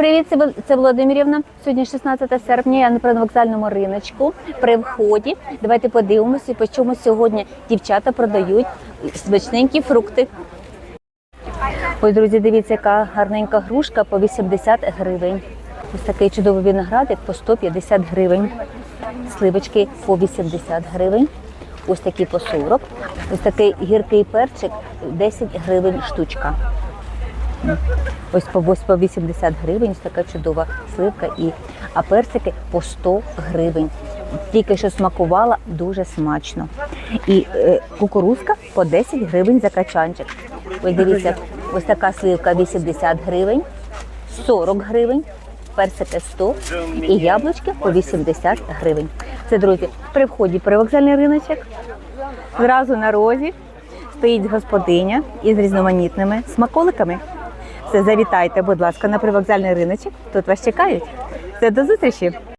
Привіт, це Володимирівна. Сьогодні 16 серпня. Я на привокзальному риночку при вході. Давайте подивимося, по чому сьогодні дівчата продають смачненькі фрукти. Ось, друзі, дивіться, яка гарненька грушка по 80 гривень. Ось такий чудовий виноградик по 150 гривень. Сливочки по 80 гривень. Ось такі по 40. Ось такий гіркий перчик 10 гривень штучка. Ось по, ось по 80 гривень, така чудова сливка, і, а персики по 100 гривень. Тільки що смакувала дуже смачно. І е, кукурузка по 10 гривень за качанчик. Ось дивіться, ось така сливка 80 гривень, 40 гривень, персики 100 і яблучки по 80 гривень. Це, друзі, при вході при вокзальний риночок. Зразу на розі стоїть господиня із різноманітними смаколиками. Все, завітайте, будь ласка, на привокзальний риночок. Тут вас чекають. Все, до зустрічі!